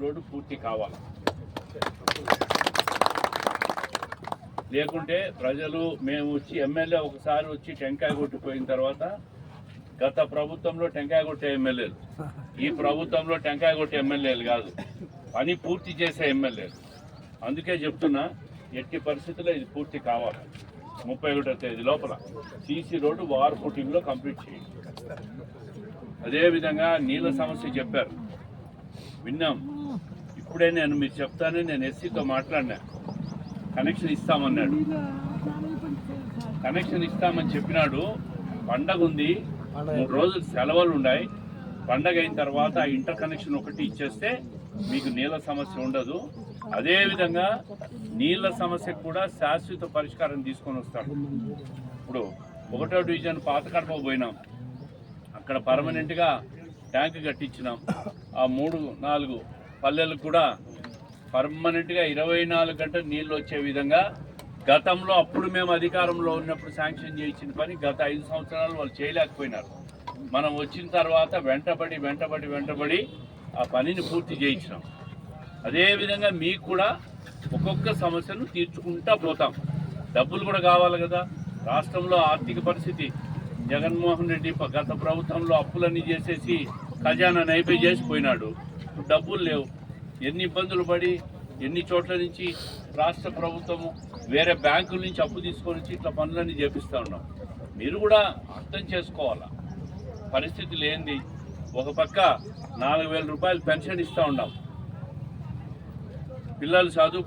Road పూర్తి కావాలి. లేకుంటే ప్రజలు మేము వచ్చి ఎమ్మెల్యే ఒకసారి వచ్చి టెంకాయ కొట్టిపోయిన తర్వాత గత ప్రభుత్వంలో టెంకాయ కొట్టే ఎమ్మెల్యేలు. ఈ ప్రభుత్వంలో టెంకాయ కొట్టే ఎమ్మెల్యేలు కాదు. పని పూర్తి చేసే ఎమ్మెల్యేలు. అందుకే చెప్తున్నా ఎట్టి పరిస్థితుల్లో ఇది పూర్తి కావాలి. ముప్పై ఒకటో తేదీ లోపల సీసీ రోడ్డు వార్ ఫుటింగ్లో కంప్లీట్ చేయండి. అదేవిధంగా నీళ్ళ సమస్య చెప్పారు. విన్నాం. ఇప్పుడే నేను మీరు చెప్తానే నేను ఎస్సీతో మాట్లాడినా. కనెక్షన్ ఇస్తామన్నాడు. కనెక్షన్ ఇస్తామని చెప్పినాడు. పండగ ఉంది. మూడు రోజులు సెలవులు ఉన్నాయి. పండగ అయిన తర్వాత ఆ ఇంటర్ కనెక్షన్ ఒకటి ఇచ్చేస్తే మీకు నీళ్ళ సమస్య ఉండదు. అదేవిధంగా నీళ్ళ సమస్యకు కూడా శాశ్వత పరిష్కారం తీసుకొని వస్తాడు. ఇప్పుడు ఒకటో డివిజన్ పాత కడప పోయినాం. అక్కడ పర్మనెంట్గా ట్యాంక్ కట్టించినాం. ఆ మూడు నాలుగు పల్లెలు కూడా పర్మనెంట్గా ఇరవై నాలుగు గంటలు నీళ్ళు వచ్చే విధంగా గతంలో అప్పుడు మేము అధికారంలో ఉన్నప్పుడు శాంక్షన్ చేయించిన పని గత ఐదు సంవత్సరాలు వాళ్ళు చేయలేకపోయినారు. మనం వచ్చిన తర్వాత వెంటబడి వెంటబడి వెంటబడి ఆ పనిని పూర్తి చేయించినాం. అదేవిధంగా మీకు కూడా ఒక్కొక్క సమస్యను తీర్చుకుంటా పోతాం. డబ్బులు కూడా కావాలి కదా. రాష్ట్రంలో ఆర్థిక పరిస్థితి జగన్మోహన్ రెడ్డి గత ప్రభుత్వంలో అప్పులన్నీ చేసేసి ఖజానా నైపే చేసిపోయినాడు. డబ్బులు లేవు. ఎన్ని ఇబ్బందులు పడి ఎన్ని చోట్ల నుంచి రాష్ట్ర ప్రభుత్వము వేరే బ్యాంకుల నుంచి అప్పు తీసుకొని వచ్చి ఇట్లా పనులన్నీ చేపిస్తూ ఉన్నాం. మీరు కూడా అర్థం చేసుకోవాలా? పరిస్థితులు ఏంది ఒక పక్క నాలుగు వేల రూపాయలు పెన్షన్ ఇస్తూ ఉన్నాం. పిల్లలు చదువు